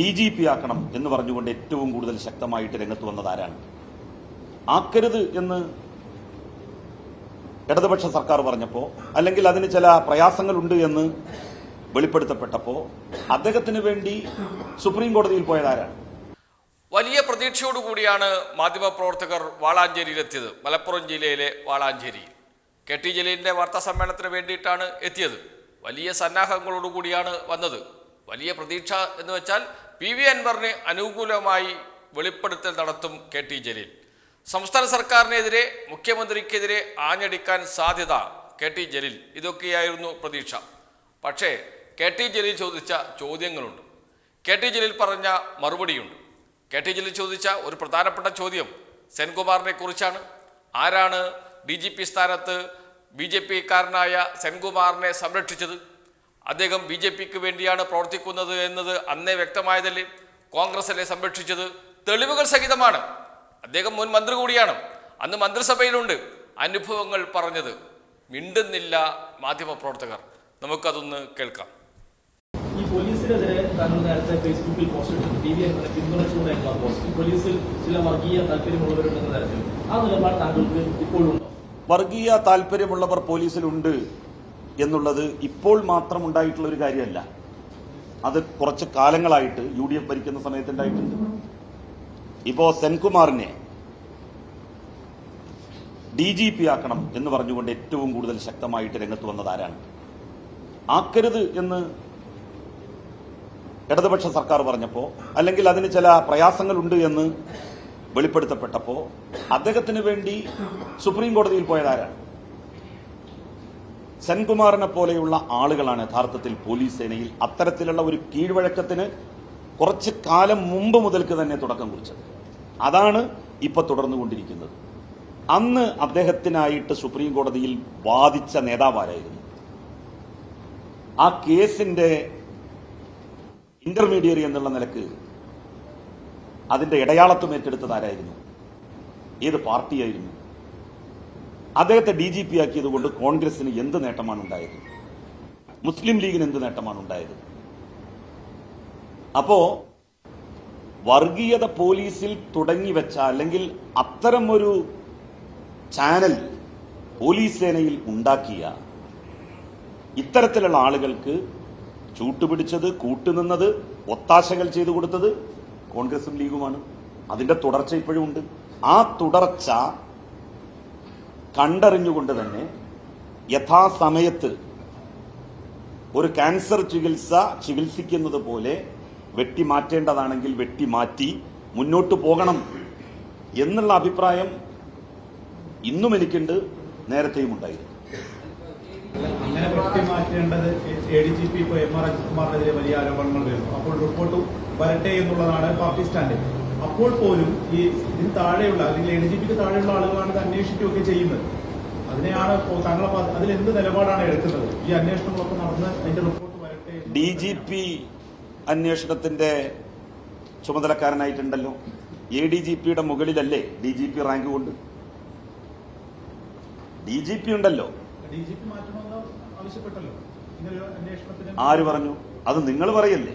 D G P ആക്കണം എന്ന് പറഞ്ഞുകൊണ്ട് ഏറ്റവും കൂടുതൽ ശക്തമായിട്ട് രംഗത്ത് വന്നത് ആരാണ്? ആക്കരുത് എന്ന് ഇടതുപക്ഷ സർക്കാർ പറഞ്ഞപ്പോ അല്ലെങ്കിൽ അതിന് ചില പ്രയാസങ്ങളുണ്ട് എന്ന് വെളിപ്പെടുത്തപ്പെട്ടപ്പോ അദ്ദേഹത്തിന് വേണ്ടി സുപ്രീം കോടതിയിൽ പോയതാരാണ് വലിയ പ്രതീക്ഷയോടുകൂടിയാണ് മാധ്യമപ്രവർത്തകർ വാളാഞ്ചേരിയിലെത്തിയത്. മലപ്പുറം ജില്ലയിലെ വാളാഞ്ചേരി. കെ ടി ജലീലിന്റെ വാർത്താ സമ്മേളനത്തിന് വേണ്ടിയിട്ടാണ് എത്തിയത്. വലിയ സന്നാഹങ്ങളോടുകൂടിയാണ് വന്നത്. വലിയ പ്രതീക്ഷ എന്ന് വെച്ചാൽ പി വി അൻവറിന് അനുകൂലമായി വെളിപ്പെടുത്തൽ നടത്തും കെ ടി ജലീൽ. സംസ്ഥാന സർക്കാരിനെതിരെ മുഖ്യമന്ത്രിക്കെതിരെ ആഞ്ഞടിക്കാൻ സാധ്യത കെ ടി ജലീൽ. ഇതൊക്കെയായിരുന്നു പ്രതീക്ഷ. പക്ഷേ കെ ടി ജലീൽ ചോദിച്ച ചോദ്യങ്ങളുണ്ട്. കെ ടി ജലീൽ പറഞ്ഞ മറുപടിയുണ്ട്. കെ ടി ജലീൽ ചോദിച്ച ഒരു പ്രധാനപ്പെട്ട ചോദ്യം സെൻകുമാറിനെ കുറിച്ചാണ്. ആരാണ് ഡി ജി പി സ്ഥാനത്ത് ബി ജെ പിക്കാരനായ സെൻകുമാറിനെ സംരക്ഷിച്ചത്? അദ്ദേഹം ബി ജെ പിക്ക് വേണ്ടിയാണ് പ്രവർത്തിക്കുന്നത് എന്നത് അന്നേ വ്യക്തമായതല്ലേ? കോൺഗ്രസ് അല്ലേ സംരക്ഷിച്ചത്? തെളിവുകൾ സഹിതമാണ്. അദ്ദേഹം മുൻ മന്ത്രി കൂടിയാണ്. അന്ന് മന്ത്രിസഭയിലുണ്ട്. അനുഭവങ്ങൾ പറഞ്ഞത്. മിണ്ടുന്നില്ല മാധ്യമപ്രവർത്തകർ നമുക്കതൊന്ന് കേൾക്കാം. ഈ പോലീസിനെതിരെ താങ്കൾ നേരത്തെ ഫേസ്ബുക്കിൽ പോസ്റ്റ് ഇട്ടു ടി വി എങ്ങനെ പിന്തുണച്ചുകൊണ്ടായിട്ടുള്ള പോസ്റ്റ്. പോലീസിൽ ചില വർഗീയ താല്പര്യമുള്ളവരുണ്ടെന്ന തരത്തിൽ ആ നിലപാട് താങ്കൾക്ക് ഇപ്പോഴും വർഗീയ താല്പര്യമുള്ളവർ പോലീസിലുണ്ട്. എന്നുള്ളത് ഇപ്പോൾ മാത്രം ഉണ്ടായിട്ടുള്ള ഒരു കാര്യമല്ല. അത് കുറച്ച് കാലങ്ങളായിട്ട് യു ഡി എഫ് ഭരിക്കുന്ന സമയത്ത് ഉണ്ടായിട്ടുണ്ട്. ഇപ്പോ സെൻകുമാറിനെ ഡി ജി പി ആക്കണം എന്ന് പറഞ്ഞുകൊണ്ട് ഏറ്റവും കൂടുതൽ ശക്തമായിട്ട് രംഗത്ത് വന്നത് ആരാണ്? ആക്കരുത് എന്ന് ഇടതുപക്ഷ സർക്കാർ പറഞ്ഞപ്പോ അല്ലെങ്കിൽ അതിന് ചില പ്രയാസങ്ങളുണ്ട് എന്ന് വെളിപ്പെടുത്തപ്പെട്ടപ്പോ അദ്ദേഹത്തിന് വേണ്ടി സുപ്രീം കോടതിയിൽ പോയതാരാണ് സെൻകുമാറിനെ പോലെയുള്ള ആളുകളാണ് യഥാർത്ഥത്തിൽ പോലീസ് സേനയിൽ അത്തരത്തിലുള്ള ഒരു കീഴ്വഴക്കത്തിന് കുറച്ച് കാലം മുമ്പ് മുതൽക്ക് തന്നെ തുടക്കം കുറിച്ചത്. അതാണ് ഇപ്പൊ തുടർന്നുകൊണ്ടിരിക്കുന്നത്. അന്ന് അദ്ദേഹത്തിനായിട്ട് സുപ്രീം കോടതിയിൽ വാദിച്ച നേതാവാരായിരുന്നു. ആ കേസിന്റെ ഇന്റർമീഡിയറി എന്നുള്ള നിലയ്ക്ക് അതിന്റെ ഇടയാളത്വം ഏറ്റെടുത്തത് ആരായിരുന്നു ഏത് പാർട്ടിയായിരുന്നു? അദ്ദേഹത്തെ ഡി ജി പി ആക്കിയത് കൊണ്ട് കോൺഗ്രസിന് എന്ത് നേട്ടമാണ് ഉണ്ടായത്? മുസ്ലിം ലീഗിന് എന്ത് നേട്ടമാണ് ഉണ്ടായത്? അപ്പോ വർഗീയത പോലീസിൽ തുടങ്ങി വെച്ച അല്ലെങ്കിൽ അത്തരം ഒരു ചാനൽ പോലീസ് സേനയിൽ ഉണ്ടാക്കിയ ഇത്തരത്തിലുള്ള ആളുകൾക്ക് ചൂട്ടുപിടിച്ചത് കൂട്ടുനിന്നത് ഒത്താശകൾ ചെയ്തു കൊടുത്തത് കോൺഗ്രസും ലീഗുമാണ്. അതിന്റെ തുടർച്ച ഇപ്പോഴും ഉണ്ട്. ആ തുടർച്ച കണ്ടറിഞ്ഞുകൊണ്ട് തന്നെ യഥാസമയത്ത് ഒരു ക്യാൻസർ ചികിത്സ ചികിത്സിക്കുന്നത് പോലെ വെട്ടിമാറ്റേണ്ടതാണെങ്കിൽ വെട്ടിമാറ്റി മുന്നോട്ട് പോകണം എന്നുള്ള അഭിപ്രായം ഇന്നും എനിക്കുണ്ട് നേരത്തെയും ഉണ്ടായിരുന്നു. അങ്ങനെ വെട്ടിമാറ്റേണ്ടത് എ ഡി ജി പി ഇപ്പോൾ എം ആർ അജിത്കുമാറിനെതിരെ വലിയ ആരോപണങ്ങൾ വരുന്നു. അപ്പോൾ റിപ്പോർട്ട് വരട്ടെ എന്നുള്ളതാണ് പാർട്ടി സ്റ്റാൻഡ് അപ്പോൾ പോലും ഈ ഇതിന് താഴെയുള്ള അല്ലെങ്കിൽ എൽ ജി പിക്ക് താഴെയുള്ള ആളുകളാണ് ഇത് അന്വേഷിക്കുകയൊക്കെ ചെയ്യുന്നത്. അതിനെയാണ് തങ്ങളെ താങ്കൾ അതിൽ എന്ത് നിലപാടാണ് എടുക്കുന്നത്? ഈ അന്വേഷണങ്ങളൊക്കെ നടന്ന് അതിന്റെ റിപ്പോർട്ട് വരട്ടെ ഡി ജി പി അന്വേഷണത്തിന്റെ ചുമതലക്കാരനായിട്ടുണ്ടല്ലോ. എ ഡി ജി പിയുടെ മുകളിലല്ലേ ഡി ജി പി റാങ്ക് കൊണ്ട്? ഡി ജി പി ഉണ്ടല്ലോ. ഡി ജി പി മാറ്റണമെന്ന് ആവശ്യപ്പെട്ടല്ലോ. അന്വേഷണത്തിന് ആര് പറഞ്ഞു? അത് നിങ്ങൾ പറയല്ലേ?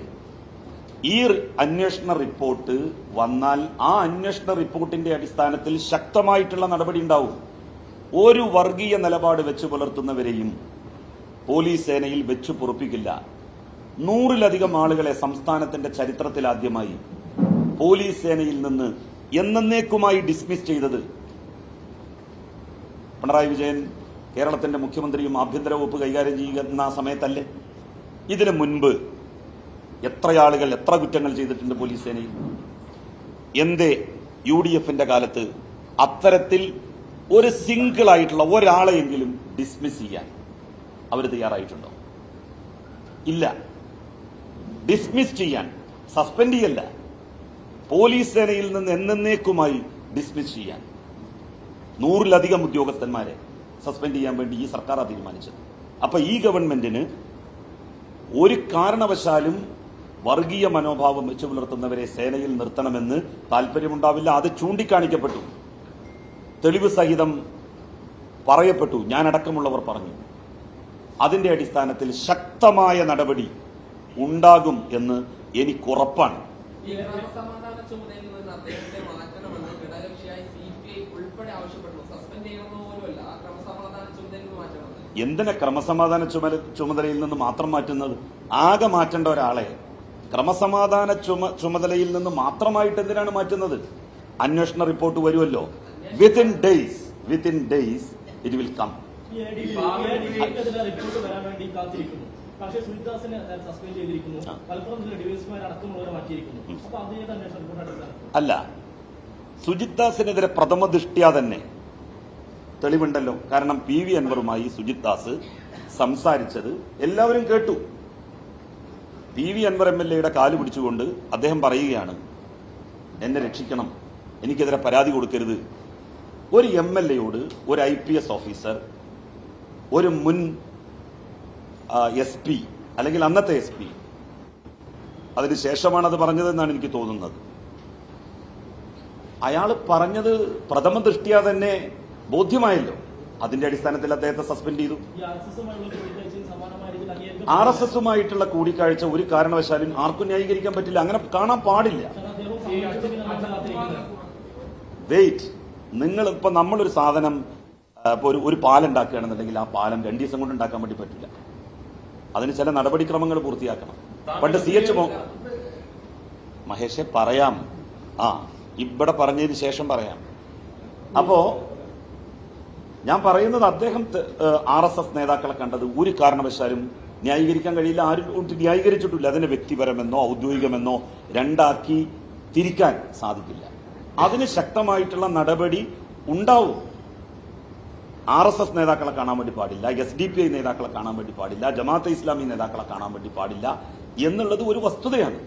ഈ അന്വേഷണ റിപ്പോർട്ട് വന്നാൽ ആ അന്വേഷണ റിപ്പോർട്ടിന്റെ അടിസ്ഥാനത്തിൽ ശക്തമായിട്ടുള്ള നടപടി ഉണ്ടാവും. ഒരു വർഗീയ നിലപാട് വെച്ച് പുലർത്തുന്നവരെയും പോലീസ് സേനയിൽ വെച്ചു പൊറുപ്പിക്കില്ല. നൂറിലധികം ആളുകളെ സംസ്ഥാനത്തിന്റെ ചരിത്രത്തിൽ ആദ്യമായി പോലീസ് സേനയിൽ നിന്ന് എന്നേക്കുമായി ഡിസ്മിസ് ചെയ്തത്. പിണറായി വിജയൻ കേരളത്തിന്റെ മുഖ്യമന്ത്രിയും ആഭ്യന്തര വകുപ്പ് കൈകാര്യം ചെയ്യുന്ന സമയത്തല്ലേ? ഇതിനു മുൻപ് എത്ര ആളുകൾ എത്ര കുറ്റങ്ങൾ ചെയ്തിട്ടുണ്ട് പോലീസ് സേനയിൽ? എന്തേ യു ഡി എഫിന്റെ കാലത്ത് അത്തരത്തിൽ ഒരു സിംഗിൾ ആയിട്ടുള്ള ഒരാളെയെങ്കിലും ഡിസ്മിസ് ചെയ്യാൻ അവർ തയ്യാറായിട്ടുണ്ടോ? ഇല്ല. ഡിസ്മിസ് ചെയ്യാൻ സസ്പെൻഡ് ചെയ്യല്ല. പോലീസ് സേനയിൽ നിന്ന് എന്നേക്കുമായി ഡിസ്മിസ് ചെയ്യാൻ. നൂറിലധികം ഉദ്യോഗസ്ഥന്മാരെ സസ്പെൻഡ് ചെയ്യാൻ വേണ്ടി ഈ സർക്കാർ തീരുമാനിച്ചത്. അപ്പൊ ഈ ഗവൺമെന്റിന് ഒരു കാരണവശാലും വർഗീയ മനോഭാവം വെച്ചു പുലർത്തുന്നവരെ സേനയിൽ നിർത്തണമെന്ന് താല്പര്യമുണ്ടാവില്ല അത് ചൂണ്ടിക്കാണിക്കപ്പെട്ടു. തെളിവ് സഹിതം പറയപ്പെട്ടു. ഞാനടക്കമുള്ളവർ പറഞ്ഞു. അതിന്റെ അടിസ്ഥാനത്തിൽ ശക്തമായ നടപടി ഉണ്ടാകും എന്ന് എനിക്കുറപ്പാണ്. എന്തിനാ ക്രമസമാധാന ചുമതലയിൽ നിന്ന് മാത്രം മാറ്റുന്നത്? ആകെ മാറ്റേണ്ട ഒരാളെ ക്രമസമാധാന ചുമ ചുമതലയിൽ നിന്ന് മാത്രമായിട്ട് എന്തിനാണ് മാറ്റുന്നത്? അന്വേഷണ റിപ്പോർട്ട് വരുമല്ലോ. Within days within days it will come പക്ഷേ സസ്പെൻഡ് ചെയ്തിരിക്കുന്നു. ആ. മലപ്പുറം ജില്ല ഡിവൈഎസ്മാർ അടക്കമുള്ളവരെ മാറ്റിയിരിക്കുന്നു. ഉം. അപ്പൊ അത് ഏത് അന്വേഷണ റിപ്പോർട്ടാണ് അല്ല. സുജിത് ദാസിനെതിരെ പ്രഥമ ദൃഷ്ടിയാ തന്നെ. തെളിവുണ്ടല്ലോ. കാരണം പി വി അൻവറുമായി സുജിത് ദാസ് സംസാരിച്ചത് എല്ലാവരും കേട്ടു. P V Anvar M L എയുടെ കാൽ പിടിച്ചുകൊണ്ട് അദ്ദേഹം പറയുകയാണ് എന്നെ രക്ഷിക്കണം. എനിക്കെതിരെ പരാതി കൊടുക്കരുത്. ഒരു എം എൽ എയോട് ഒരു ഐ പി എസ് ഓഫീസർ ഒരു മുൻ എസ് പി അല്ലെങ്കിൽ അന്നത്തെ എസ് പി അതിനുശേഷമാണ് അത് പറഞ്ഞതെന്നാണ് എനിക്ക് തോന്നുന്നത്. അയാൾ പറഞ്ഞത് പ്രഥമ ദൃഷ്ടിയാ തന്നെ ബോധ്യമായല്ലോ. അതിന്റെ അടിസ്ഥാനത്തിൽ അദ്ദേഹത്തെ സസ്പെൻഡ് ചെയ്തു. ആർ എസ് എസുമായിട്ടുള്ള കൂടിക്കാഴ്ച ഒരു കാരണവശാലും ആർക്കും ന്യായീകരിക്കാൻ പറ്റില്ല. അങ്ങനെ കാണാൻ പാടില്ല. വെയിറ്റ് നിങ്ങൾ ഇപ്പൊ നമ്മളൊരു സാധനം ഇപ്പൊ ഒരു ഒരു പാലം ഉണ്ടാക്കുകയാണെന്നുണ്ടെങ്കിൽ ആ പാലം രണ്ടു ദിവസം കൊണ്ട് ഉണ്ടാക്കാൻ വേണ്ടി പറ്റില്ല. അതിന് ചില നടപടിക്രമങ്ങൾ പൂർത്തിയാക്കണം. പണ്ട് സി എച്ച് മഹേഷെ പറയാം. ആ ഇവിടെ പറഞ്ഞതിന് ശേഷം പറയാം. അപ്പോ ഞാൻ പറയുന്നത് അദ്ദേഹം ആർ എസ് എസ് നേതാക്കളെ കണ്ടത് ഒരു കാരണവശാലും ന്യായീകരിക്കാൻ കഴിയില്ല. ആരും ന്യായീകരിച്ചിട്ടില്ല. അതിനെ വ്യക്തിപരമെന്നോ ഔദ്യോഗികമെന്നോ രണ്ടാക്കി തിരിക്കാൻ സാധിക്കില്ല. അതിന് ശക്തമായിട്ടുള്ള നടപടി ഉണ്ടാവും. ആർ എസ് എസ് നേതാക്കളെ കാണാൻ വേണ്ടി പാടില്ല. എസ് ഡി പി ഐ നേതാക്കളെ കാണാൻ വേണ്ടി പാടില്ല. ജമാഅത്തെ ഇസ്ലാമി നേതാക്കളെ കാണാൻ വേണ്ടി പാടില്ല എന്നുള്ളത് ഒരു വസ്തുതയാണ്.